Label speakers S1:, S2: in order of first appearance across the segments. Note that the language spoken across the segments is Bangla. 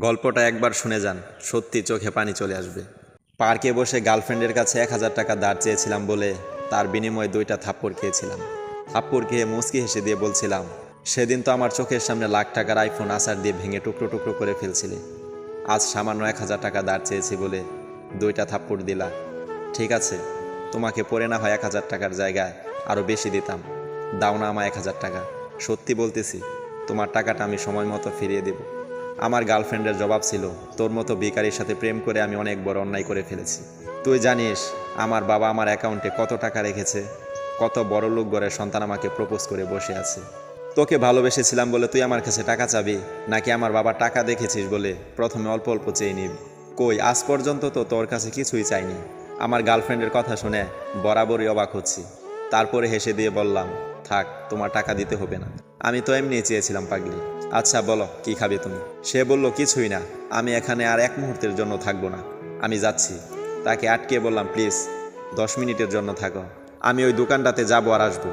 S1: গল্পটা একবার শুনে যান, সত্যি চোখে পানি চলে আসবে। পার্কে বসে গার্লফ্রেন্ডের কাছে এক হাজার টাকা দাঁড় চেয়েছিলাম বলে তার বিনিময়ে দুইটা থাপ্পড় খেয়েছিলাম। থাপ্পড় খেয়ে মুচকি হেসে দিয়ে বলছিলাম, সেদিন তো আমার চোখের সামনে লাখ টাকার আইফোন আসার দিয়ে ভেঙে টুকরো টুকরো করে ফেলছিলে। আজ সামান্য এক হাজার টাকা দাঁড় চেয়েছি বলে দুইটা থাপ্পড় দিলা। ঠিক আছে, তোমাকে পরে না হয় এক হাজার টাকার জায়গায় আরও বেশি দিতাম। দাও না আমার এক হাজার টাকা। সত্যি বলতেছি, তোমার টাকাটা আমি সময় মতো ফিরিয়ে দেব। আমার গার্লফ্রেন্ডের জবাব ছিল, তোর মতো বেকারির সাথে প্রেম করে আমি অনেক বড় অন্যায় করে ফেলেছি। তুই জানিস, আমার বাবা আমার অ্যাকাউন্টে কত টাকা রেখেছে, কত বড় লোক ঘরের সন্তান আমাকে প্রপোজ করে বসে আছে। তোকে ভালোবেসেছিলাম বলে তুই আমার কাছে টাকা চাবি, নাকি আমার বাবা টাকা দেখেছিস বলে প্রথমে অল্প অল্প চেয়ে নিবি? কই, আজ পর্যন্ত তো তোর কাছে কিছুই চাইনি। আমার গার্লফ্রেন্ডের কথা শুনে বরাবরই অবাক হচ্ছি। তারপরে হেসে দিয়ে বললাম, থাক, তোমার টাকা দিতে হবে না। আমি তো এমনি চেয়েছিলাম পাগলি। আচ্ছা বলো, কি খাবে তুমি? সে বলল, কিছুই না, আমি এখানে আর এক মুহূর্তের জন্য থাকব না। আমি যাচ্ছি। তাকে আটকে বললাম, প্লিজ, দশ মিনিটের জন্য থাকো। আমি ওই দোকানটাতে যাব আর আসব।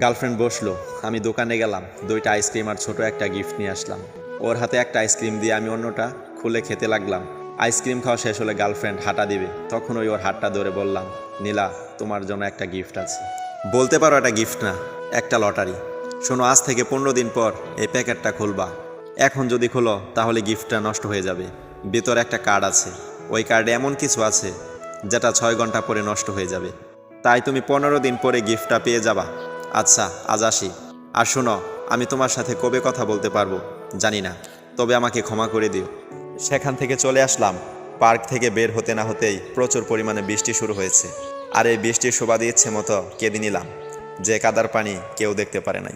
S1: গার্লফ্রেন্ড বসল। আমি দোকানে গেলাম, দুইটা আইসক্রিম আর ছোট একটা গিফট নিয়ে আসলাম। ওর হাতে একটা আইসক্রিম দিয়ে আমি অন্যটা খুলে খেতে লাগলাম। আইসক্রিম খাওয়া শেষ হলে গার্লফ্রেন্ড হাঁটা দিবে। তখন ওই ওর হাতটা ধরে বললাম, নীলা, তোমার জন্য একটা গিফট আছে। বলতে পারো একটা গিফট না, একটা লটারি। শোনো, আজ থেকে পনেরো দিন পর এই প্যাকেটটা খুলবা। এখন যদি খোলো, তাহলে গিফটটা নষ্ট হয়ে যাবে। ভিতরে একটা কার্ড আছে। ওই কার্ডে এমন কিছু আছে, যেটা ছয় ঘণ্টা পরে নষ্ট হয়ে যাবে। তাই তুমি পনেরো দিন পরে গিফটটা পেয়ে যাবা। আচ্ছা আজ আসি। আর শোনো, আমি তোমার সাথে কবে কথা বলতে পারব? জানি না। তবে আমাকে ক্ষমা করে দিও। সেখান থেকে চলে আসলাম। পার্ক থেকে বের হতে না হতেই প্রচুর পরিমাণে বৃষ্টি শুরু হয়েছে। আর এই বৃষ্টির শোভা দিচ্ছে মতো কেঁদে নিলাম। যে কাদার পানি কেউ দেখতে পারে নাই।